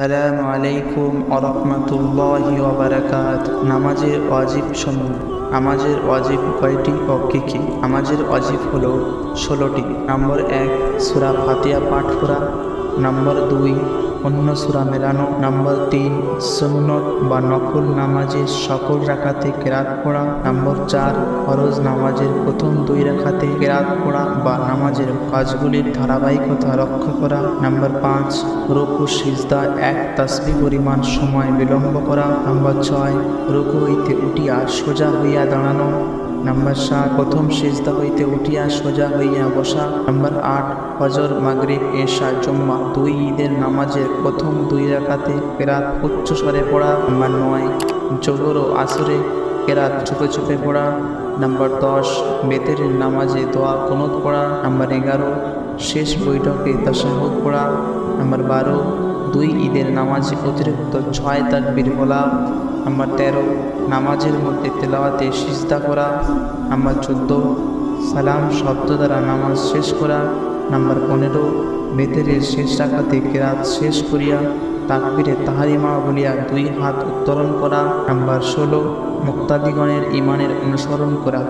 সালামু আলাইকুম আরহামতুল্লাহ ওবরাকাত নামাজের ওয়াজিব সমূহ। আমাজের অজীব কয়টি ও কী কী? নামাজের হল ষোলোটি। নম্বর এক, সুরা ফাতিয়া পাঠ করা। নম্বর দুই অন্য সুরা মেলানো, নম্বর তিন, সুন্নত বা নকল নামাজের সকল রাখাতে কেরাত পড়া, নম্বর চার, ফরজ নামাজের প্রথম দুই রাখাতে কেরাত পড়া বা নামাজের কাজগুলির ধারাবাহিকতা রক্ষা করা, নম্বর পাঁচ, রুকু, সিজদা, এক তাসবি পরিমাণ সময় বিলম্ব করা, নম্বর ছয় রুকু হইতে উঠিয়া সোজা হইয়া দাঁড়ানো নাম্বার সাত, প্রথম সিজদা হইতে উঠিয়া সোজা হইয়া বসা। নাম্বার আট হজর মাগরিব, এশা, জম্মা, দুই ঈদের নামাজের প্রথম দুই রাখাতে রাত উচ্চ স্বরে পড়া। নাম্বার নয়, জোহর ও আসরে কেরাত চুপে চুপে পড়া। নাম্বার দশ, বেতেরের নামাজে দোয়া কনত পড়া। নাম্বার এগারো, শেষ বৈঠকে তাসাহুদ পড়া। নাম্বার বারো, দুই ঈদের নামাজে অতিরিক্ত ছয় তাকবীর বলা। নাম্বার তেরো, নামাজের মধ্যে তেলাওয়াতে সিজদা করা। নাম্বার চোদ্দ, সালাম শব্দ দ্বারা নামাজ শেষ করা। নাম্বার পনেরো, বেতেরের শেষ রাখাতে কেরাত শেষ করিয়া তাকবীরে তাহারিমা বলিয়া দুই হাত উত্তোলন করা। নাম্বার ষোলো মুক্তাদিগণের ইমানের অনুসরণ করা।